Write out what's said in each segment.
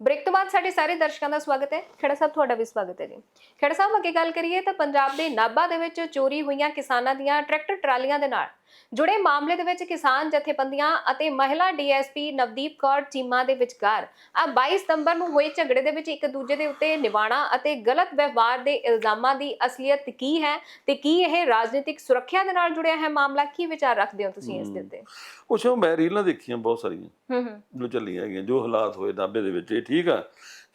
Break ਤੋਂ ਬਾਅਦ ਸਾਡੇ ਸਾਰੇ ਦਰਸ਼ਕਾਂ ਦਾ ਸਵਾਗਤ ਹੈ। ਖੇੜਾ ਸਾਹਿਬ, ਤੁਹਾਡਾ ਵੀ ਸਵਾਗਤ ਹੈ ਜੀ। ਖੇੜਾ ਸਾਹਿਬ, ਅੱਗੇ ਗੱਲ ਕਰੀਏ ਤਾਂ ਪੰਜਾਬ ਦੇ ਨਾਭਾ ਦੇ ਵਿੱਚ ਚੋਰੀ ਹੋਈਆਂ ਕਿਸਾਨਾਂ ਦੀਆਂ ਟਰੈਕਟਰ ਟਰਾਲੀਆਂ ਦੇ ਨਾਲ ਜੁੜੇ ਮਾਮਲੇ ਦੇ ਵਿੱਚ ਕਿਸਾਨ ਜਥੇਬੰਦੀਆਂ ਅਤੇ ਮਹਿਲਾ ਡੀਐਸਪੀ ਨਵਦੀਪ ਕੌਰ ਚੀਮਾ ਦੇ ਵਿਚਕਾਰ ਆ 22 ਸਤੰਬਰ ਨੂੰ ਹੋਏ ਝਗੜੇ ਦੇ ਵਿੱਚ ਇੱਕ ਦੂਜੇ ਦੇ ਉੱਤੇ ਨਿਵਾਣਾ ਅਤੇ ਗਲਤ ਵਿਵਹਾਰ ਦੇ ਇਲਜ਼ਾਮਾਂ ਦੀ ਅਸਲੀਅਤ ਕੀ ਹੈ ਤੇ ਕੀ ਇਹ ਰਾਜਨੀਤਿਕ ਸੁਰੱਖਿਆ ਦੇ ਨਾਲ ਜੁੜਿਆ ਹੈ ਮਾਮਲਾ ਕੀ ਵਿਚਾਰ ਰੱਖਦੇ ਹੋ ਤੁਸੀਂ ਇਸ ਦੇ ਉੱਤੇ? ਕੁਛ ਮੈਂ ਰੀਲਾਂ ਦੇਖੀਆਂ ਬਹੁਤ ਸਾਰੀਆਂ। ਹੂੰ ਹੂੰ। ਜੋ ਚੱਲੀਆਂ ਹੈਗੀਆਂ ਜੋ ਹਾਲਾਤ ਹੋਏ ਨਾਭੇ ਦੇ ਵਿੱਚ ਇਹ ਠੀਕ ਆ।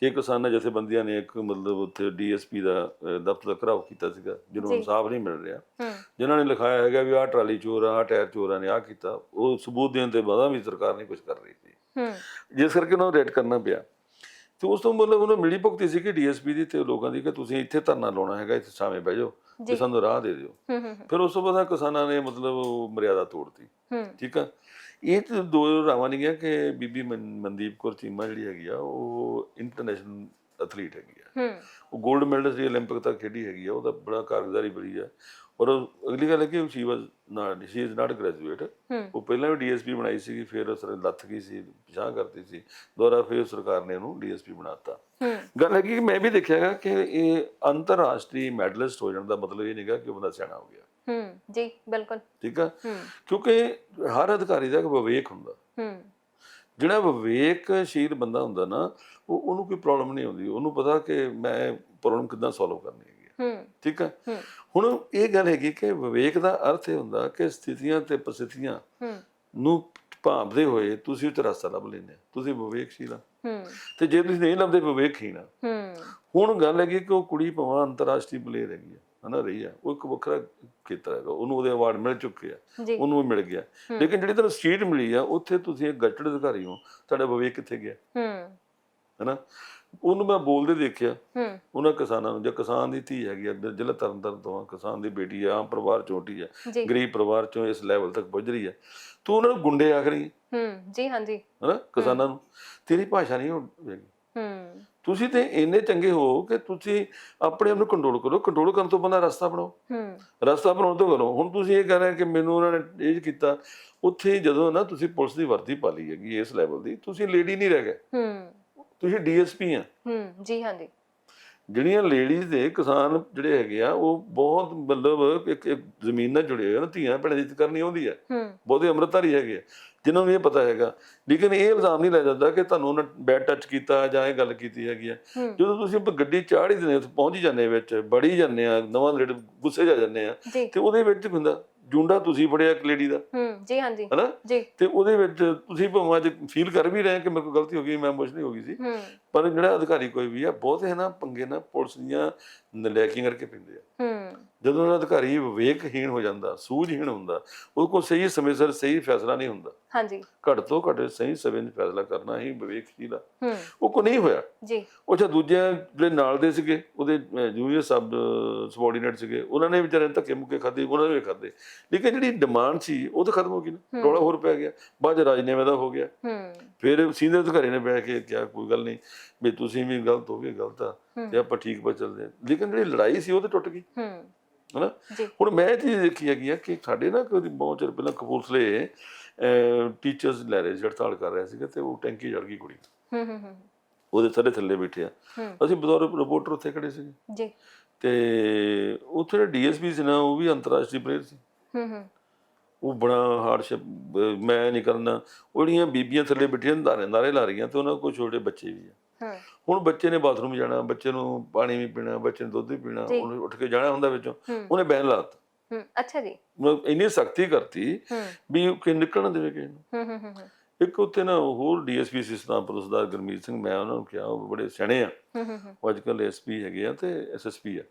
ਕਿ ਕਿਸਾਨਾਂ ਜਥੇਬੰਦੀਆਂ ਨੇ ਇੱਕ ਮਤਲਬ ਉੱਥੇ ਡੀਐਸਪੀ ਦਾ ਦਫ਼ਤਰ ਦਾ ਘਰਾਓ ਕੀਤਾ ਸੀਗਾ ਜਿਹਨੂੰ। ਇਨਸਾਫ ਨਹੀਂ ਮਿਲ ਰਿਹਾ। ਜਿਨ੍ਹਾਂ ਨੇ ਲਿਖਾਇਆ ਹੈਗਾ ਵੀ ਆਹ ਟਰਾਲੀ ਚੋਰ ਆ ਆਹ ਟਾਇਰ ਚੋਰਾਂ ਨੇ ਆਹ ਕੀਤਾ। ਉਹ ਸਬੂਤ ਦੇਣ ਤੇ ਬਾਅਦ ਵੀ ਸਰਕਾਰ ਨਹੀਂ ਕੁਝ ਕਰ ਰਹੀ ਸੀ। ਜਿਸ ਕਰਕੇ ਉਹਨਾਂ ਨੂੰ ਰੇਟ ਕਰਨਾ ਪਿਆ। ਤੇ ਉਸ ਤੋਂ ਮਤਲਬ ਉਹਨੂੰ ਮਿਲੀ ਭੁਗਤੀ ਸੀ ਕਿ ਡੀਐਸਪੀ ਦੀ ਤੇ ਲੋਕਾਂ ਦੀ ਕਿ ਤੁਸੀਂ ਇੱਥੇ ਧਰਨਾ ਲਾਉਣਾ ਹੈਗਾ ਇੱਥੇ ਸਾਵੇਂ ਬਹਿ ਜਾਓ। ਕਿ ਸਾਨੂੰ ਰਾਹ ਦੇ ਦਿਓ। ਫਿਰ ਉਸ ਤੋਂ ਬਾਅਦ ਕਿਸਾਨਾਂ ਨੇ ਮਤਲਬ ਉਹ ਮਰਿਆਦਾ ਤੋੜਤੀ। ਠੀਕ ਆ? ਇਹ ਤੇ ਦੋ ਰਾਵਾਂ ਨਹੀਂ ਗਿਆ ਕਿ ਬੀਬੀ ਮਨਦੀਪ ਕੌਰ ਚੀਮਾ ਜਿਹੜੀ ਹੈਗੀ ਆ ਉਹ ਇੰਟਰਨੈਸ਼ਨਲ ਐਥਲੀਟ ਹੈਗੀ ਆ। ਉਹ 골ਡ ਮੈਡਲ ਦੀ 올림픽 ਤੱਕ ਖੇਡੀ ਹੈਗੀ ਆ ਉਹਦਾ ਬੜਾ ਕਾਰਗੁਜ਼ਾਰੀ ਬੜੀ ਆ। ਔਰ ਅਗਲੀ ਗੱਲ ਹੈ ਕਿ she was not she is not graduate ਹੂੰ। ਉਹ ਪਹਿਲਾਂ ਵੀ ਡੀਐਸਪੀ ਬਣਾਈ ਸੀਗੀ ਫਿਰ ਉਸ ਨੇ ਲੱਥ ਗਈ ਸੀ ਪਿਛਾਂ ਕਰਤੀ ਸੀ ਦੁਬਾਰਾ ਫਿਰ ਸਰਕਾਰ ਨੇ ਉਹਨੂੰ ਡੀਐਸਪੀ ਬਣਾਤਾ। ਹੂੰ। ਗੱਲ ਹੈਗੀ ਕਿ ਮੈਂ ਵੀ ਦੇਖਿਆ ਹੈਗਾ ਕਿ ਇਹ ਅੰਤਰਰਾਸ਼ਟਰੀ ਮੈਡਲਿਸਟ ਹੋ ਜਾਣ ਦਾ ਮਤਲਬ ਇਹ ਨਹੀਂਗਾ ਕਿ ਉਹ ਬੰਦਾ ਸਿਆਣਾ ਹੋ ਗਿਆ। ਹੂੰ ਜੀ ਬਿਲਕੁਲ। ਠੀਕ ਆ? ਹੂੰ। ਕਿਉਂਕਿ ਹਰ ਅਧਿਕਾਰੀ ਦਾ ਇੱਕ ਵਿਵੇਕ ਹੁੰਦਾ। ਹੂੰ। ਜਿਹੜਾ ਵਿਵੇਕਸ਼ੀਲ ਬੰਦਾ ਹੁੰਦਾ ਨਾ ਉਹ ਉਹਨੂੰ ਕੋਈ ਪ੍ਰੋਬਲਮ ਨਹੀਂ ਆਉਂਦੀ। ਉਹਨੂੰ ਪਤਾ ਕਿ ਮੈਂ ਪ੍ਰੋਬਲਮ ਕਿੱਦਾਂ ਸੋਲਵ ਕਰਨੀ ਹੈ। ਹੂੰ। ਠੀਕ ਹੈ? ਹੂੰ। ਹੁਣ ਇਹ ਗੱਲ ਹੈਗੀ ਕਿ ਵਿਵੇਕ ਦਾ ਅਰਥ ਇਹ ਹੁੰਦਾ ਕਿ ਸਥਿਤੀਆਂ ਤੇ ਪ੍ਰਸਥਿਤੀਆਂ ਹੂੰ। ਨੂੰ ਭਾਂਪਦੇ ਹੋਏ ਤੁਸੀਂ ਉਹ ਰਸਤਾ ਲੱਭ ਲੈਂਦੇ ਤੁਸੀਂ ਵਿਵੇਕਸ਼ੀਲ ਹੂੰ। ਤੇ ਜੇ ਤੁਸੀਂ ਨਹੀਂ ਲੱਭਦੇ ਵਿਵੇਕਹੀਣ ਹੂੰ। ਹੁਣ ਗੱਲ ਹੈਗੀ ਕਿ ਉਹ ਕੁੜੀ ਭਾਵੇਂ ਅੰਤਰਰਾਸ਼ਟਰੀ ਪਲੇਅਰ ਹੈਗੀ ਹਨਾ ਰਹੀ ਆ ਉਹ ਇੱਕ ਵੱਖਰਾ ਖੇਤਰ ਹੈਗਾ ਉਹਨੂੰ ਉਹਦੇ ਅਵਾਰਡ ਮਿਲ ਚੁੱਕੇ ਆ ਉਹਨੂੰ ਵੀ ਮਿਲ ਗਿਆ। ਹੂੰ। ਲੇਕਿਨ ਜਿਹੜੀ ਤੁਹਾਨੂੰ ਸੀਟ ਮਿਲੀ ਆ ਉੱਥੇ ਤੁਸੀਂ ਇੱਕ ਗੱਟੜ ਅਧਿਕਾਰੀ ਹੋ ਤੁਹਾਡਾ ਵਿਵੇਕ ਕਿੱਥੇ ਗਿਆ? ਹੂੰ। ਹੈਨਾ? ਉਹਨੂੰ ਮੈਂ ਬੋਲਦੇ ਦੇਖਿਆ। ਹੂੰ। ਉਹਨਾਂ ਕਿਸਾਨਾਂ ਨੂੰ ਜੇ ਕਿਸਾਨ ਦੀ ਧੀ ਹੈਗੀ ਆ ਜ਼ਿਲ੍ਹਾ ਤਰਨਤਾਰਨ ਤੋਂ ਆ, ਕਿਸਾਨ ਦੀ ਬੇਟੀ ਆ ਆਮ ਪਰਿਵਾਰ ਚੋਟੀ ਆ ਜੀ। ਗਰੀਬ ਪਰਿਵਾਰ ਚੋਂ ਇਸ ਲੈਵਲ ਤੱਕ ਪਹੁੰਚ ਰਹੀ ਆ। ਤੂੰ ਉਹਨਾਂ ਨੂੰ ਗੁੰਡੇ ਆਖ ਰਹੀ ਹੂੰ ਜੀ ਹਾਂਜੀ। ਹੈਨਾ ਕਿਸਾਨਾਂ ਨੂੰ। ਤੇਰੀ ਭਾਸ਼ਾ ਨਹੀਂ ਹੋਵੇਗੀ ਹੂੰ। ਤੁਸੀਂ ਤੇ ਇੰਨੇ ਚੰਗੇ ਹੋ ਕਿ ਤੁਸੀਂ ਆਪਣੇ ਆਪ ਨੂੰ ਕੰਟਰੋਲ ਕਰੋ। ਕੰਟਰੋਲ ਕਰਨ ਤੋਂ ਬੰਦਾ ਰਸਤਾ ਬਣਾਓ। ਹੂੰ। ਰਸਤਾ ਬਣਾਉਣ ਤੋਂ ਕਰੋ। ਹੁਣ ਤੁਸੀਂ ਇਹ ਕਹਿ ਰਹੇ ਕਿ ਮੈਨੂੰ ਉਹਨਾਂ ਨੇ ਇਹ ਕੀਤਾ। ਉੱਥੇ ਜਦੋਂ ਨਾ ਤੁਸੀਂ ਪੁਲਿਸ ਦੀ ਵਰਦੀ ਪਾ ਲਈ ਹੈਗੀ ਇਸ ਲੈਵਲ ਦੀ ਤੁਸੀਂ ਲੇਡੀ ਨਹੀਂ ਰਹਿ ਗਏ। ਹੂੰ। ਤੁਸੀਂ ਡੀਐਸਪੀ ਆ। ਹੂੰ ਜੀ ਹਾਂਜੀ। ਜਿਹੜੀਆਂ ਲੇਡੀਜ਼ ਦੇ ਕਿਸਾਨ ਜਿਹੜੇ ਹੈਗੇ ਆ ਉਹ ਬਹੁਤ ਮਤਲਬ ਇੱਕ ਇੱਕ ਜ਼ਮੀਨ ਨਾਲ ਜੁੜੇ ਹੋਏ ਆ ਨਾ ਧੀਆਂ ਭੈਣਾਂ ਦੀ ਕਰਨੀ ਆਉਂਦੀ ਹੈ ਹੂੰ। ਬਹੁਤੇ ਅੰਮ੍ਰਿਤਧਾਰੀ ਹੈਗੇ ਆ ਜਿਨ੍ਹਾਂ ਨੂੰ ਇਹ ਪਤਾ ਹੈਗਾ। ਲੇਕਿਨ ਇਹ ਇਲਜ਼ਾਮ ਨਹੀਂ ਲਾਇਆ ਜਾਂਦਾ ਕਿ ਤੁਹਾਨੂੰ ਉਹਨਾਂ ਬੈਡ ਟੱਚ ਕੀਤਾ ਜਾਂ ਇਹ ਗੱਲ ਕੀਤੀ ਹੈਗੀ ਆ। ਹੂੰ। ਜਦੋਂ ਤੁਸੀਂ ਗੱਡੀ ਚਾੜ ਹੀ ਦਿੰਦੇ ਉੱਥੇ ਪਹੁੰਚ ਹੀ ਜਾਂਦੇ ਵਿੱਚ ਬੜੀ ਜਾਂਦੇ ਆ ਨਵਾਂ ਲੇਟ ਗੁੱਸੇ ਜਾ ਜਾਂਦੇ ਆ ਤੇ ਉਹਦੇ ਵਿੱਚ ਹੁੰਦਾ? ਜੁੰਡਾ ਤੁਸੀਂ ਫੜਿਆ ਇੱਕ ਲੇਡੀ ਦਾ। ਹੂੰ ਜੀ ਹਾਂਜੀ। ਹਨਾ? ਜੀ। ਤੇ ਉਹਦੇ ਵਿੱਚ ਤੁਸੀਂ ਭਾਵੇਂ ਅੱਜ ਫੀਲ ਕਰ ਵੀ ਰਹੇ ਕਿ ਮੇਰੇ ਕੋਲ ਗਲਤੀ ਹੋ ਗਈ ਮੈਂ ਇਮੋਸ਼ਨਲ ਹੋ ਗਈ ਸੀ। ਪਰ ਜਿਹੜਾ ਅਧਿਕਾਰੀ ਕੋਈ ਵੀ ਆ ਬਹੁਤੇ ਨਾ ਪੰਗੇ ਨਾ ਪੁਲਿਸ ਦੀਆਂ ਨਲੈਕੀਆਂ ਕਰਕੇ ਪੈਂਦੇ ਆ। ਹੂੰ। ਜਦੋਂ ਉਹਨਾਂ ਅਧਿਕਾਰੀ ਵਿਵੇਕਹੀਣ ਹੋ ਜਾਂਦਾ ਸੂਝਹੀਣ ਹੁੰਦਾ ਉਹ ਕੋਲ ਸਹੀ ਸਮੇਂ ਸਿਰ ਸਹੀ ਫੈਸਲਾ ਨਹੀਂ ਹੁੰਦਾ। ਹਾਂਜੀ। ਘੱਟ ਤੋਂ ਘੱਟ ਸਹੀ ਸਮੇਂ 'ਚ ਫੈਸਲਾ ਕਰਨਾ ਹੀ ਵਿਵੇਕਸ਼ੀਲ ਆ। ਹੂੰ। ਉਹ ਕੋ ਨਹੀਂ ਹੋਇਆ। ਜੀ। ਉਹ ਅੱਛਾ ਦੂਜੇ ਜਿਹੜੇ ਨਾਲ ਦੇ ਸੀਗੇ ਉਹਦੇ ਜੂਨੀਅਰ ਸਬ ਸਬਆਰਡੀਨੇਟ ਸੀਗੇ ਉਹਨਾਂ ਨੇ ਵਿਚਾਰੇ ਧੱਕੇ ਮੁੱਕੇ ਖਾਦੇ ਉਹਨਾਂ ਨੇ ਵੀ ਖਾਦੇ ਲੇਕਿਨ ਜਿਹੜੀ ਡਿਮਾਂਡ ਸੀ ਉਹ ਤਾਂ ਖਤਮ ਹੋ ਗਈ ਨਾ। ਹੂੰ। ਰੌਲਾ ਹੋਰ ਪੈ ਗਿਆ। ਬਾਅਦ 'ਚ ਰਾਜਨੀਤੀ ਦਾ ਹੋ ਗਿਆ। ਹੂੰ। ਫਿਰ ਸੀਨੀਅਰ ਅਧਿਕਾਰੀ ਨੇ ਬਹਿ ਕੇ ਕਿਹਾ ਕੋਈ ਗੱਲ ਨਹੀਂ ਵੀ ਤੁਸੀਂ ਵੀ ਗਲਤ ਹੋ ਗਏ ਗਲਤ ਆ। ਤੇ ਆਪਾਂ ਠੀਕ ਪਾ ਚੱਲਦੇ ਹਾਂ। ਲੇਕਿਨ ਜਿਹੜੀ ਲੜਾਈ ਸੀ ਉਹ ਤੇ ਟੁੱਟ ਗਈ। ਹਨਾ? ਹੁਣ ਮੈਂ ਇਹ ਚੀਜ਼ ਦੇਖੀ ਹੈਗੀ ਆ ਕਿ ਸਾਡੇ ਨਾ ਕੋਈ ਬਹੁਤ ਚਿਰ ਪਹਿਲਾਂ ਕਪੂਰਥਲੇ ਟੀਚਰਸ ਲੈ ਰਹੇ ਸੀ ਹੜਤਾਲ ਕਰ ਰਹੇ ਸੀਗੇ ਤੇ ਉਹ ਟੈਂਕੀ ਜੜ ਗਈ ਕੁੜੀ। ਹੂੰ ਹੂੰ ਹੂੰ। ਉਹਦੇ ਸਾਰੇ ਥੱਲੇ ਬੈਠੇ ਆ। ਅਸੀਂ ਬਤੌਰ ਰਿਪੋਰਟਰ ਉੱਥੇ ਖੜੇ ਸੀਗੇ। ਜੀ। ਤੇ ਉੱਥੇ ਡੀਐਸਪੀ ਸੀ ਨਾ ਉਹ ਵੀ ਅੰਤਰਰਾਸ਼ਟਰੀ ਪਲੇਅਰ ਸੀ। ਹੂੰ ਹੂੰ। ਉਹ ਬੜਾ ਹਾਰਡਸ਼ਿਪ ਮੈਂ ਨਹੀਂ ਕਰਨਾ। ਉਹ ਜਿਹੜੀਆਂ ਬੀਬੀਆਂ ਥੱਲੇ ਬੈਠੀਆਂ ਨਾਰੇ ਨਾਰੇ ਲਾ ਰਹੀਆਂ ਤੇ ਉਹਨਾਂ ਕੋਲ ਛੋਟੇ ਬੱਚੇ ਵੀ ਆ। ਹੁਣ ਬੱਚੇ ਨੇ ਬਾਥਰੂਮ ਜਾਣਾ ਬੱਚੇ ਨੂੰ ਪਾਣੀ ਵੀ ਪੀਣਾ ਬੱਚੇ ਨੇ ਦੁੱਧ ਵੀ ਪੀਣਾ। ਉਹਨੇ ਉੱਠ ਕੇ ਜਾਣਾ ਹੁੰਦਾ ਵਿੱਚੋਂ। ਉਹਨੇ ਬੈਨ ਲਾਤਾ ਹੂੰ ਅੱਛਾ ਜੀ। ਇੰਨੀ ਸਖਤੀ ਕਰਤੀ ਵੀ ਕਿ ਨਿਕਲਣ ਦੇਵੇ ਕਿਸੇ ਨੂੰ। ਇੱਕ ਉੱਥੇ ਨਾ ਹੋਰ ਡੀਐਸਪੀ ਸਿਸਟਮ ਸਰਦਾਰ ਗੁਰਮੀਤ ਸਿੰਘ ਮੈਂ ਉਹਨਾਂ ਨੂੰ ਕਿਹਾ ਉਹ ਬੜੇ ਸਿਆਣੇ ਆ। ਹੂੰ ਹੂੰ ਹੂੰ। ਉਹ ਅੱਜ ਕੱਲ੍ਹ ਐਸਪੀ ਹੈਗੇ ਆ ਤੇ ਐਸਐਸਪੀ ਆ।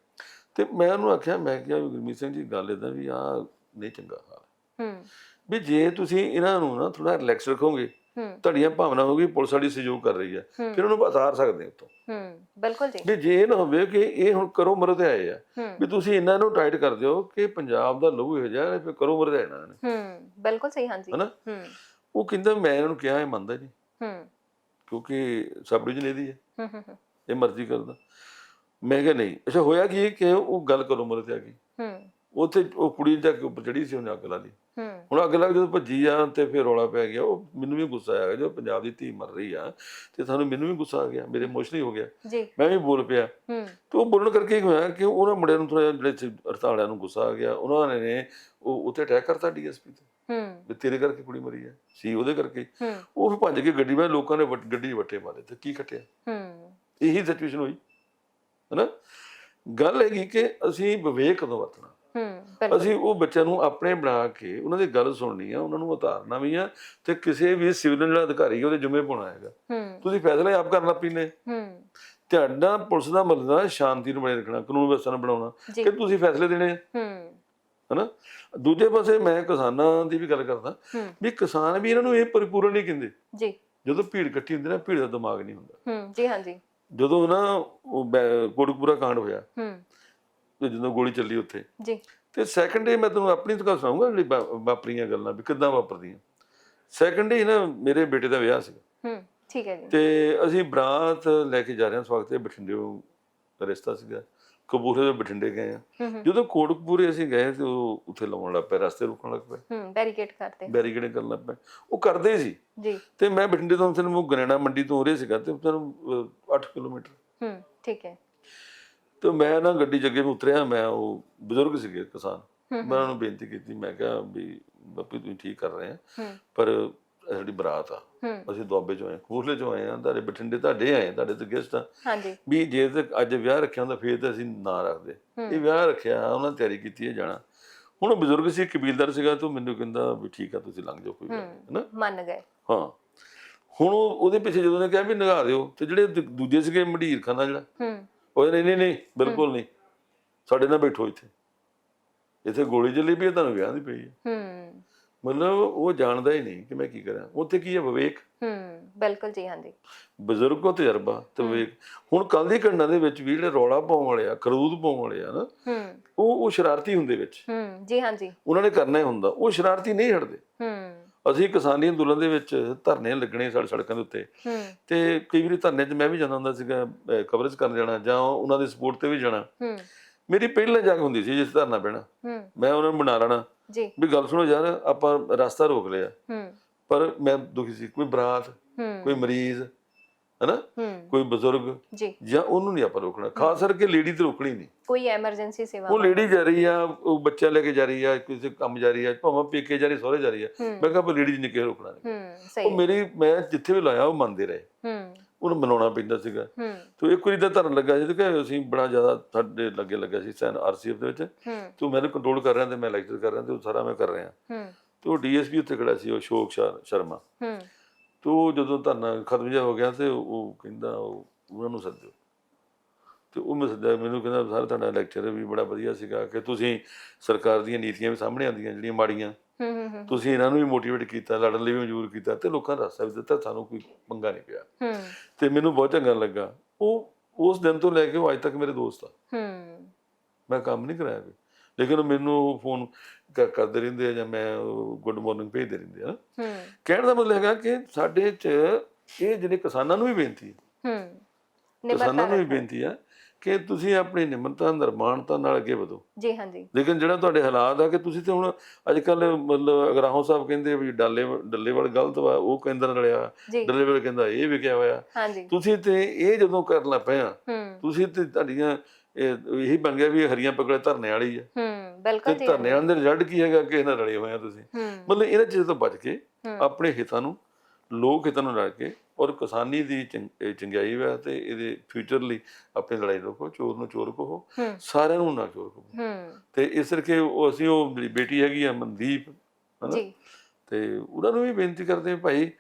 ਤੇ ਮੈਂ ਉਹਨੂੰ ਆਖਿਆ ਮੈਂ ਕਿਹਾ ਵੀ ਗੁਰਮੀਤ ਸਿੰਘ ਜੀ ਗੱਲ ਇਦਾਂ ਵੀ ਆ ਨਹੀਂ ਚੰਗਾ ਹੂੰ। ਵੀ ਜੇ ਤੁਸੀਂ ਇਹਨਾਂ ਨੂੰ ਨਾ ਥੋੜਾ ਰਿਲੈਕਸ ਰੱਖੋਗੇ ਹੂੰ। ਤੁਹਾਡੀਆਂ ਭਾਵਨਾ ਹੋਗੀ ਪੁਲਿਸ ਸਾਡੀ ਸਹਿਯੋਗ ਕਰ ਰਹੀ ਹੈ ਹੂੰ। ਫਿਰ ਉਹਨੂੰ ਉਤਾਰ ਸਕਦੇ ਉੱਤੋਂ ਹੂੰ ਬਿਲਕੁਲ ਜੀ। ਵੀ ਜੇ ਨਾ ਹੋਵੇ ਕਿ ਇਹ ਹੁਣ ਕਰੋ ਮਰਦ ਆਏ ਆ ਹੂੰ। ਵੀ ਤੁਸੀਂ ਇਹਨਾਂ ਨੂੰ ਟਾਈਟ ਕਰ ਦਿਓ ਕਿ ਪੰਜਾਬ ਦਾ ਲਹੂ ਹੋ ਜਾਏ ਫਿਰ ਕਰੋ ਮਰਦ ਆਣਾ ਨੇ ਹੂੰ ਬਿਲਕੁਲ ਸਹੀ ਹਾਂਜੀ। ਹਨਾ? ਹੂੰ। ਉਹ ਕਹਿੰਦਾ ਮੈਂ ਇਹਨਾਂ ਨੂੰ ਕਿਹਾ ਇਹ ਮੰਨਦਾ ਨਹੀਂ। ਹੂੰ। ਕਿਉਂਕਿ ਸਬ ਡਿਵੀਜ਼ਨ ਇਹਦੀ ਹੈ। ਹੂੰ ਹੂੰ ਹੂੰ। ਇਹ ਮਰਜ਼ੀ ਕਰਦਾ। ਮੈਂ ਕਿਹਾ ਨਹੀਂ। ਅੱਛਾ ਹੋਇਆ ਕੀ ਕਿ ਉਹ ਗੱਲ ਕਰੋ ਮਰਦ ਆ ਗਈ? ਹੂੰ। ਉੱਥੇ ਉਹ ਕੁੜੀ ਜਾ ਕੇ ਉੱਪਰ ਚੜੀ ਸੀ ਉਹਨੇ ਅੱਗ ਲਾ ਲਈ। ਹੂੰ। ਹੁਣ ਅੱਗ ਲੱਗ ਜਦੋਂ ਭੱਜੀ ਆ ਤੇ ਫਿਰ ਰੌਲਾ ਪੈ ਗਿਆ। ਉਹ ਮੈਨੂੰ ਵੀ ਗੁੱਸਾ ਆਇਆ ਜਦੋਂ ਪੰਜਾਬ ਦੀ ਧੀ ਮਰ ਰਹੀ ਆ ਤੇ ਸਾਨੂੰ ਮੈਨੂੰ ਵੀ ਗੁੱਸਾ ਆ ਗਿਆ। ਮੇਰੇ ਇਮੋਸ਼ਨਲੀ ਹੋ ਗਿਆ। ਮੈਂ ਵੀ ਬੋਲ ਪਿਆ। ਹੂੰ। ਤੇ ਉਹ ਬੋਲਣ ਕਰਕੇ ਕੀ ਹੋਇਆ ਕਿ ਉਹਨਾਂ ਮੁੰਡਿਆਂ ਨੂੰ ਥੋੜਾ ਜਿਹੜੇ ਸੀ ਹੜਤਾਲ ਨੂੰ ਗੁੱਸਾ ਆ ਗਿਆ। ਉਹਨਾਂ ਨੇ ਉਹ ਉੱਥੇ ਅਟੈਕ ਕਰਤਾ ਡੀਐਸਪੀ ਤੇ। ਹੂੰ। ਵੀ ਤੇਰੇ ਕਰਕੇ ਕੁੜੀ ਮਰੀ ਹੈ ਸੀ ਉਹਦੇ ਕਰਕੇ। ਹੂੰ। ਉਹ ਫਿਰ ਭੱਜ ਕੇ ਗੱਡੀ ਵਿੱਚ ਲੋਕਾਂ ਨੇ ਗੱਡੀ ਵੱਟੇ ਮਾਰੇ ਤੇ ਕੀ ਖਟਿਆ? ਹੂੰ। ਇਹੀ ਸਿਚੁਏਸ਼ਨ ਹੋਈ। ਹੈਨਾ? ਗੱਲ ਹੈਗੀ ਕਿ ਅਸੀਂ ਵਿਵੇਕ ਕਦੋਂ ਵਰਤਣਾ। ਹੂੰ ਅਸੀਂ ਉਹ ਬੱਚਿਆਂ ਨੂੰ ਆਪਣੇ ਬਣਾ ਕੇ ਉਹਨਾਂ ਦੀ ਗੱਲ ਸੁਣਨੀ ਆ ਉਹਨਾਂ ਨੂੰ ਉਤਾਰਨਾ ਵੀ ਆ ਤੇ ਕਿਸੇ ਵੀ ਸਿਵਲ ਜਿਹੜਾ ਅਧਿਕਾਰੀ ਹੈ ਉਹਦੇ ਜੁਮੇ ਪਾਉਣਾ ਹੈਗਾ। ਹੂੰ। ਤੁਸੀਂ ਫੈਸਲੇ ਆਪ ਕਰਨ ਲੱਗ ਪੀਨੇ। ਹੂੰ। ਤੁਹਾਡਾ ਪੁਲਿਸ ਦਾ ਮਤਲਬ ਸ਼ਾਂਤੀ ਨੂੰ ਬਣਾਈ ਰੱਖਣਾ ਕਾਨੂੰਨ ਵਿਵਸਥਾ ਨੂੰ ਬਣਾਉਣਾ ਕਿ ਤੁਸੀਂ ਫੈਸਲੇ ਦੇਣੇ ਹੂੰ। ਹਨਾ? ਦੂਜੇ ਪਾਸੇ ਮੈਂ ਕਿਸਾਨਾਂ ਦੀ ਵੀ ਗੱਲ ਕਰਦਾ ਵੀ ਕਿਸਾਨ ਵੀ ਇਹਨਾਂ ਨੂੰ ਇਹ ਪਰਿਪੂਰਨ ਨਹੀਂ ਕਹਿੰਦੇ। ਜੀ। ਜਦੋਂ ਭੀੜ ਇਕੱਠੀ ਹੁੰਦੀ ਨਾ ਭੀੜ ਦਾ ਦਿਮਾਗ ਨਹੀਂ ਹੁੰਦਾ। ਹੂੰ ਜੀ ਹਾਂਜੀ। ਜਦੋਂ ਨਾ ਕੋਟਕਪੂਰਾ ਕਾਂਡ ਹੋਇਆ ਹੂੰ। ਤੇ ਜਦੋਂ ਗੋਲੀ ਚੱਲੀ ਉੱਥੇ। ਜੀ। ਤੇ ਸੈਕੰਡ ਡੇ ਮੈਂ ਤੁਹਾਨੂੰ ਆਪਣੀ ਤੋਂ ਗੱਲ ਸੁਣਾਉਂਗਾ ਜਿਹੜੀ ਵਾਪਰੀਆਂ ਗੱਲਾਂ ਵੀ ਕਿੱਦਾਂ ਵਾਪਰਦੀਆਂ। ਸੈਕੰਡ ਡੇ ਨਾ ਮੇਰੇ ਬੇਟੇ ਦਾ ਵਿਆਹ ਸੀ ਹੂੰ ਠੀਕ ਹੈ ਜੀ। ਤੇ ਅਸੀਂ ਬਰਾਤ ਲੈ ਕੇ ਜਾ ਰਹੇ ਹਾਂ ਸਵਾਗਤ ਤੇ ਬਠਿੰਡੇੋਂ ਰਿਸ਼ਤਾ ਸੀਗਾ। ਕਪੂਰੇ ਤੋਂ ਬਠਿੰਡੇ ਗਏ ਆ ਹੂੰ ਹੂੰ। ਜਦੋਂ ਕੋਟਕਪੂਰੇ ਅਸੀਂ ਗਏ ਤੇ ਉਹ ਉੱਥੇ ਲਾਉਣ ਲੱਗ ਪਏ ਰਸਤੇ ਰੁਕਣ ਲੱਗ ਪਏ। ਹੂੰ ਬੈਰੀਕੇਡ ਕਰਤੇ ਬੈਰੀਕੇਡਿੰਗ ਕਰਨ ਲੱਗ ਪਏ। ਉਹ ਕਰਦੇ ਸੀ। ਜੀ। ਤੇ ਮੈਂ ਬਠਿੰਡੇ ਤੋਂ ਫਿਰ ਉਹ ਗਰੇਣਾ ਮੰਡੀ ਤੋਂ ਉਰੇ ਸੀਗਾ ਤੇ ਤੁਹਾਨੂੰ 8 ਕਿਲੋਮੀਟਰ। ਹੂੰ ਠੀਕ ਹੈ। ਤੇ ਮੈਂ ਨਾ ਗੱਡੀ 'ਚ ਅੱਗੇ ਨੂੰ ਉਤਰਿਆ ਮੈਂ ਉਹ ਬਜ਼ੁਰਗ ਸੀਗੇ ਕਿਸਾਨ ਮੈਂ ਉਹਨਾਂ ਨੂੰ ਬੇਨਤੀ ਕੀਤੀ ਮੈਂ ਕਿਹਾ ਵੀ ਬਾਪੂ ਤੁਸੀਂ ਠੀਕ ਕਰ ਰਹੇ ਆ ਪਰ ਸਾਡੀ ਬਰਾਤ ਆ। ਅਸੀਂ ਦੁਆਬੇ ਚੋਂ ਆਏ ਕਪੂਰਥਲੇ ਚੋਂ ਆਏ ਆ ਤੁਹਾਡੇ ਬਠਿੰਡੇ ਤੁਹਾਡੇ ਆਏ ਤੁਹਾਡੇ ਤੇ ਗੈਸਟ ਆ। ਹਾਂਜੀ। ਵੀ ਜੇ ਤੇ ਅੱਜ ਵਿਆਹ ਰੱਖਿਆ ਹੁੰਦਾ ਫੇਰ ਤਾਂ ਅਸੀਂ ਨਾ ਰੱਖਦੇ। ਇਹ ਵਿਆਹ ਰੱਖਿਆ ਉਹਨਾਂ ਨੇ ਤਿਆਰੀ ਕੀਤੀ ਹੈ ਜਾਣਾ। ਹੁਣ ਬਜ਼ੁਰਗ ਸੀ ਕਬੀਲਦਾਰ ਸੀਗਾ ਤੇ ਮੈਨੂੰ ਕਹਿੰਦਾ ਵੀ ਠੀਕ ਆ ਤੁਸੀਂ ਲੰਘ ਜਾਓ ਕੋਈ ਗੱਲ ਨਹੀਂ ਹੈਨਾ? ਮੰਨ ਗਏ। ਹਾਂ। ਹੁਣ ਉਹ ਉਹਦੇ ਪਿੱਛੇ ਜਦੋਂ ਨੇ ਕਿਹਾ ਵੀ ਨਗਾ ਦਿਓ ਤੇ ਜਿਹੜੇ ਦੂਜੇ ਸੀਗੇ ਮੰਡੀਰ ਖਾਨਾ ਜਿਹੜਾ। ਹੂੰ। ਉਹ ਕਹਿੰਦੇ ਨਹੀਂ ਨਹੀਂ ਬਿਲਕੁਲ ਨਹੀਂ। ਸਾਡੇ ਨਾਲ ਬੈਠੋ ਇੱਥੇ। ਇੱਥੇ ਗੋਲੀ ਚੱਲੀ ਹੈ ਤੁਹਾਨੂੰ ਵਿਆਹ ਦੀ ਪਈ ਹੈ ਹੂੰ। ਮਤਲਬ ਉਹ ਜਾਣਦਾ ਹੀ ਨਹੀਂ ਕਿ ਮੈਂ ਕੀ ਕਰਾਂ। ਉੱਥੇ ਕੀ ਹੈ ਵਿਵੇਕ? ਹੂੰ ਬਿਲਕੁਲ ਜੀ ਹਾਂਜੀ। ਬਜ਼ੁਰਗ ਤਜਰਬਾ ਤੇ ਵਿਵੇਕ। ਹੁਣ ਕੱਲ ਦੀ ਘਟਨਾ ਦੇ ਵਿੱਚ ਵੀ ਜਿਹੜੇ ਰੌਲਾ ਪਾਉਣ ਵਾਲੇ ਆ ਖਰੂਦ ਪਾਉਣ ਵਾਲੇ ਆ ਨਾ ਹੂੰ। ਉਹ ਉਹ ਸ਼ਰਾਰਤੀ ਹੁੰਦੇ ਵਿੱਚ। ਹੂੰ ਜੀ ਹਾਂਜੀ। ਉਹਨਾਂ ਨੇ ਕਰਨਾ ਹੀ ਹੁੰਦਾ। ਉਹ ਸ਼ਰਾਰਤੀ ਨਹੀਂ ਹਟਦੇ। ਹੂੰ। ਅਸੀਂ ਕਿਸਾਨੀ ਅੰਦੋਲਨ ਦੇ ਵਿੱਚ ਧਰਨੇ ਲੱਗਣੇ ਸਾਡੇ ਸੜਕਾਂ ਦੇ ਉੱਤੇ। ਤੇ ਕਈ ਵਾਰੀ ਧਰਨੇ 'ਚ ਮੈਂ ਵੀ ਜਾਂਦਾ ਹੁੰਦਾ ਸੀਗਾ ਕਵਰੇਜ ਕਰਨ ਜਾਣਾ ਜਾਂ ਉਹਨਾਂ ਦੀ ਸਪੋਰਟ ਤੇ ਵੀ ਜਾਣਾ। ਮੇਰੀ ਪਹਿਲਾਂ ਜਾ ਕੇ ਹੁੰਦੀ ਸੀ ਜਿਸ ਧਰਨਾ ਪੈਣਾ। ਮੈਂ ਉਹਨਾਂ ਨੂੰ ਬਣਾ ਲੈਣਾ। ਜੀ। ਵੀ ਗੱਲ ਸੁਣੋ ਯਾਰ ਆਪਾਂ ਰਸਤਾ ਰੋਕ ਲਿਆ। ਪਰ ਮੈਂ ਦੁਖੀ ਸੀ ਕੋਈ ਬਰਾਤ ਕੋਈ ਮਰੀਜ਼ ਹੈਨਾ? ਕੋਈ ਬਜ਼ੁਰਗ ਜੀ। ਉਹਨੂੰ ਨਹੀਂ ਆਪਾਂ ਰੋਕਣਾ। ਖਾਸ ਕਰਕੇ ਲੇਡੀ ਤੇ ਰੋਕਣੀ ਨਹੀਂ। ਕੋਈ ਐਮਰਜੈਂਸੀ ਸੇਵਾ ਉਹ ਲੇਡੀ ਜਾ ਰਹੀ ਆ ਉਹ ਬੱਚਾ ਲੈ ਕੇ ਜਾ ਰਹੀ ਆ ਕਿਸੇ ਕੰਮ ਜਾ ਰਹੀ ਆ ਭਾਵੇਂ ਪੇਕੇ ਜਾ ਰਹੀ ਸਹੁਰੇ ਜਾ ਰਹੀ ਆ। ਮੈਂ ਕਿਹਾ ਪਰ ਲੇਡੀ ਨਹੀਂ ਕਿਸੇ ਰੋਕਣਾ ਨਹੀਂ। ਉਹ ਮੇਰੀ ਮੈਂ ਜਿੱਥੇ ਵੀ ਲਾਇਆ ਉਹ ਮੰਨਦੇ ਰਹੇ। ਹੂੰ। ਉਹਨੂੰ ਮਨਾਉਣਾ ਪੈਂਦਾ ਸੀਗਾ। ਹੂੰ। ਤੇ ਇੱਕ ਵਾਰੀ ਦਾ ਧਰਨ ਲੱਗਾ ਸੀ ਕਿ ਅਸੀਂ ਬੜਾ ਜ਼ਿਆਦਾ ਸਾਡੇ ਲੱਗੇ ਲੱਗਾ ਸੀ ਸੈਨ ਆਰਸੀਐਫ ਦੇ ਵਿੱਚ। ਹੂੰ। ਤੇ ਮੈਨੂੰ ਕੰਟਰੋਲ ਕਰ ਰਿਹਾ ਤੇ ਮੈਂ ਲੈਕਚਰ ਕਰ ਰਿਹਾ ਤੇ ਉਹ ਸਾਰਾ ਮੈਂ ਕਰ ਰਿਹਾ। ਹੂੰ। ਤੇ ਡੀਐਸਪੀ ਉੱਤੇ ਖੜਾ ਸੀ ਉਹ ਸ਼ੋਕ ਸ਼ਰ- ਸ਼ਰਮਾ। ਹੂੰ। ਤੇ ਉਹ ਜਦੋਂ ਧਰਨਾ ਖਤਮ ਜਿਹਾ ਹੋ ਗਿਆ ਤੇ ਉਹ ਕਹਿੰਦਾ ਉਹ ਉਹਨਾਂ ਨੂੰ ਸੱਦਿਓ। ਤੇ ਉਹ ਮੈਂ ਸੱਦਿਆ ਮੈਨੂੰ ਕਹਿੰਦਾ ਸਰ ਤੁਹਾਡਾ ਲੈਕਚਰ ਵੀ ਬੜਾ ਵਧੀਆ ਸੀਗਾ ਕਿ ਤੁਸੀਂ ਸਰਕਾਰ ਦੀਆਂ ਨੀਤੀਆਂ ਵੀ ਸਾਹਮਣੇ ਆਉਂਦੀਆਂ ਜਿਹੜੀਆਂ ਮਾੜੀਆਂ। ਹੂੰ ਹੂੰ ਹੂੰ। ਤੁਸੀਂ ਇਹਨਾਂ ਨੂੰ ਵੀ ਮੋਟੀਵੇਟ ਕੀਤਾ ਲੜਨ ਲਈ ਵੀ ਮਜਬੂਰ ਕੀਤਾ ਤੇ ਲੋਕਾਂ ਦਾ ਰਸਤਾ ਵੀ ਦਿੱਤਾ ਸਾਨੂੰ ਕੋਈ ਪੰਗਾ ਨਹੀਂ ਪਿਆ। ਹੂੰ। ਤੇ ਮੈਨੂੰ ਬਹੁਤ ਚੰਗਾ ਲੱਗਾ। ਉਹ ਉਸ ਦਿਨ ਤੋਂ ਲੈ ਕੇ ਉਹ ਅੱਜ ਤੱਕ ਮੇਰੇ ਦੋਸਤ ਆ। ਹੂੰ। ਮੈਂ ਕੰਮ ਨਹੀਂ ਕਰਾਇਆ ਕੋਈ। ਲੇਕਿਨ ਉਹ ਮੈਨੂੰ ਫੋਨ ਕਰਦੇ ਰਹਿੰਦੇ ਆ ਜਾਂ ਮੈਂ ਗੁੱਡ ਮਾਰਨਿੰਗ ਭੇਜਦੇ ਰਹਿੰਦੇ ਆ ਹੂੰ। ਕਹਿਣ ਦਾ ਮਤਲਬ ਹੈਗਾ ਕਿ ਸਾਡੇ 'ਚ ਇਹ ਜਿਹੜੇ ਕਿਸਾਨਾਂ ਨੂੰ ਵੀ ਬੇਨਤੀ ਹੈ। ਹੂੰ। ਕਿਸਾਨਾਂ ਨੂੰ ਵੀ। ਬੇਨਤੀ ਹੈ ਕਿ ਤੁਸੀਂ ਆਪਣੀ ਨਿਮਰਤਾ ਨਿਰਮਾਣਤਾ ਨਾਲ ਅੱਗੇ ਵਧੋ। ਜੀ ਹਾਂਜੀ ਲੇਕਿਨ ਜਿਹੜਾ ਤੁਹਾਡੇ ਹਾਲਾਤ ਆ ਕਿ ਤੁਸੀਂ ਤੇ ਹੁਣ ਅੱਜ ਕੱਲ ਮਤਲਬ ਅਗਰਾਹੋਂ ਸਾਹਿਬ ਕਹਿੰਦੇ ਵੀ ਡਾਲੇ ਡੱਲੇਵਾਲ ਗਲਤ ਵਾ ਉਹ ਕੇਂਦਰ ਰਲਿਆ ਡੱਲੇਵਾਲ ਕਹਿੰਦਾ ਇਹ ਵਿਕਿਆ ਹੋਇਆ। ਤੁਸੀਂ ਤੇ ਇਹ ਜਦੋਂ ਕਰਨ ਲੱਗ ਪਏ ਆ ਤੁਸੀਂ ਤੇ ਤੁਹਾਡੀਆਂ ਇਹ ਇਹੀ ਬਣ ਗਿਆ ਵੀ ਇਹ ਹਰੀਆਂ ਪਕੜੇ ਧਰਨੇ ਵਾਲੀ ਆ। ਹੂੰ ਤੇ ਬਿਲਕੁਲ ਜੀ। ਧਰਨੇ ਵਾਲੇ ਦੇ ਰਿਜ਼ਲਟ ਕੀ ਹੈਗਾ ਕਿ ਇਹਨਾਂ ਰਲੇ ਹੋਏ ਆ ਤੁਸੀਂ? ਹੂੰ। ਮਤਲਬ ਇਹਨਾਂ ਚੀਜ਼ਾਂ ਤੋਂ ਬਚ ਕੇ ਹੂੰ। ਆਪਣੇ ਹਿੱਤਾਂ ਨੂੰ ਲੋਕ ਹਿੱਤਾਂ ਨੂੰ ਰੱਖ ਕੇ ਔਰ ਕਿਸਾਨੀ ਦੀ ਚੰਗਿਆਈ ਵਾ ਤੇ ਇਹਦੇ ਫਿਊਚਰ ਲਈ ਆਪਣੀ ਲੜਾਈ ਰੋਕੋ ਚੋਰ ਨੂੰ ਚੋਰ ਕਹੋ ਹੂੰ। ਸਾਰਿਆਂ ਨੂੰ ਨਾ ਚੋਰ ਕਹੋ। ਹੂੰ। ਤੇ ਇਸ ਕਰਕੇ ਉਹ ਅਸੀਂ ਉਹ ਮੇਰੀ ਬੇਟੀ ਹੈਗੀ ਆ ਮਨਦੀਪ ਹਨਾ? ਜੀ। ਤੇ ਉਹਨਾਂ ਨੂੰ ਵੀ ਬੇਨਤੀ ਕਰਦੇ ਹਾਂ ਭਾਈ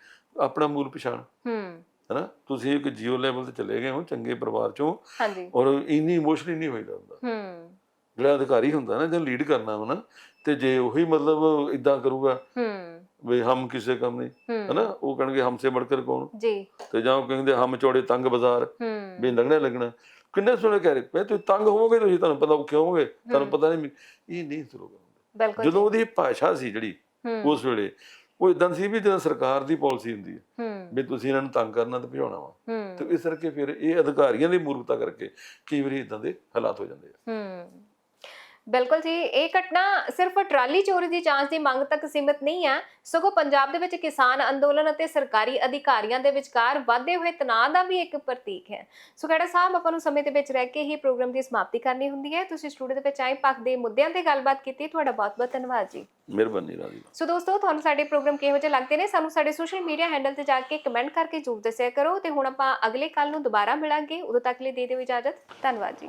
ਆਪਣਾ ਮੂਲ ਪਛਾਣ। ਹੂੰ। ਹਨਾ? ਤੁਸੀਂ ਇੱਕ ਜੀਓ ਲੈਵਲ ਤੇ ਚਲੇ ਗਏ ਹੋ ਚੰਗੇ ਪਰਿਵਾਰ ਚੋਂ ਹਾਂਜੀ। ਔਰ ਇੰਨੀ ਇਮੋਸ਼ਨਲੀ ਨਹੀਂ ਹੋਈਦਾ ਹੁੰਦਾ। ਹੂੰ। ਜਿਹੜਾ ਅਧਿਕਾਰੀ ਹੁੰਦਾ ਨਾ ਜਿਹਨੂੰ ਲੀਡ ਕਰਨਾ ਨਾ ਤੇ ਜੇ ਉਹੀ ਮਤਲਬ ਇਦਾਂ ਕਰੂਗਾ ਹੂੰ। ਵੀ ਹਮ ਕਿਸੇ ਕੰਮ ਨਹੀਂ ਹੂੰ। ਹਨਾ? ਉਹ ਕਹਿਣਗੇ ਹਮਸੇ ਬੜਕਰ ਕੌਣ? ਜੀ। ਤੇ ਜਾਂ ਉਹ ਕਹਿੰਦੇ ਹਮ ਚੌੜੇ ਤੰਗ ਬਾਜ਼ਾਰ ਹੂੰ। ਵੀ ਲੰਘਣਾ ਲੱਗਣਾ ਕਿੰਨੇ ਸੋਹਣੇ ਕਹਿ ਰਹੇ ਮੈਂ ਤੁਸੀਂ ਤੰਗ ਹੋਵੋਗੇ ਤੁਸੀਂ? ਤੁਹਾਨੂੰ ਪਤਾ ਔਖੇ ਹੋਵੋਗੇ ਤੁਹਾਨੂੰ ਪਤਾ ਨਹੀਂ ਇਹ ਨਹੀਂ ਸਰੋਗਾ। ਬਿਲਕੁਲ ਜਦੋਂ ਉਹਦੀ ਭਾਸ਼ਾ ਸੀ ਜਿਹੜੀ ਹੂੰ। ਉਸ ਵੇਲੇ ਉਹ ਇਦਾਂ ਸੀ ਵੀ ਜਦੋਂ ਸਰਕਾਰ ਦੀ ਪਾਲਿਸੀ ਹੁੰਦੀ ਹੈ ਵੀ ਤੁਸੀਂ ਇਹਨਾਂ ਨੂੰ ਤੰਗ ਕਰਨਾ ਤੇ ਭਜਾਉਣਾ ਵਾ। ਤੇ ਇਸ ਕਰਕੇ ਫਿਰ ਇਹ ਅਧਿਕਾਰੀਆਂ ਦੀ ਮੂਰਖਤਾ ਕਰਕੇ ਕਈ ਵਾਰੀ ਇਦਾਂ ਦੇ ਹਾਲਾਤ ਹੋ ਜਾਂਦੇ ਆ। ਹੂੰ। ਬਿਲਕੁਲ ਜੀ ਇਹ ਘਟਨਾ ਸਿਰਫ ਟਰਾਲੀ ਚੋਰੀ ਦੀ ਜਾਂਚ ਦੀ ਮੰਗ ਤੱਕ ਸੀਮਿਤ ਨਹੀਂ ਹੈ। ਸਗੋਂ ਪੰਜਾਬ ਦੇ ਵਿੱਚ ਕਿਸਾਨ ਅੰਦੋਲਨ ਅਤੇ ਸਰਕਾਰੀ ਅਧਿਕਾਰੀਆਂ ਦੇ ਵਿਚਕਾਰ ਵਧਦੇ ਹੋਏ ਤਣਾਅ ਦਾ ਵੀ ਇੱਕ ਪ੍ਰਤੀਕ ਹੈ। ਸੋ ਖੜਾ ਸਾਹਿਬ ਆਪਾਂ ਨੂੰ ਸਮੇਂ ਦੇ ਵਿੱਚ ਰਹਿ ਕੇ ਹੀ ਪ੍ਰੋਗਰਾਮ ਦੀ ਸਮਾਪਤੀ ਕਰਨੀ ਹੁੰਦੀ ਹੈ। ਤੁਸੀਂ ਸਟੂਡੀਓ ਦੇ ਵਿੱਚ ਆਏ ਪੱਖ ਦੇ ਮੁੱਦਿਆਂ ਤੇ ਗੱਲਬਾਤ ਕੀਤੀ। ਤੁਹਾਡਾ ਬਹੁਤ-ਬਹੁਤ ਧੰਨਵਾਦ ਜੀ। ਮਿਹਰਬਾਨੀ ਰਾਜੀ। ਸੋ ਦੋਸਤੋ ਤੁਹਾਨੂੰ ਸਾਡੇ ਪ੍ਰੋਗਰਾਮ ਕਿਹੋ ਜਿਹੇ ਲੱਗਦੇ ਨੇ ਸਾਨੂੰ ਸਾਡੇ ਸੋਸ਼ਲ ਮੀਡੀਆ ਹੈਂਡਲ ਤੇ ਜਾ ਕੇ ਕਮੈਂਟ ਕਰਕੇ ਜ਼ਰੂਰ ਦੱਸਿਆ ਕਰੋ ਤੇ ਹੁਣ ਆਪਾਂ ਅਗਲੇ ਕੱਲ ਨੂੰ ਦੁਬਾਰਾ ਮਿਲਾਂਗੇ। ਉਦੋਂ ਤੱਕ ਲਈ ਦੇ ਦਿਓ ਇਜਾਜ਼ਤ। ਧੰਨਵਾਦ ਜੀ।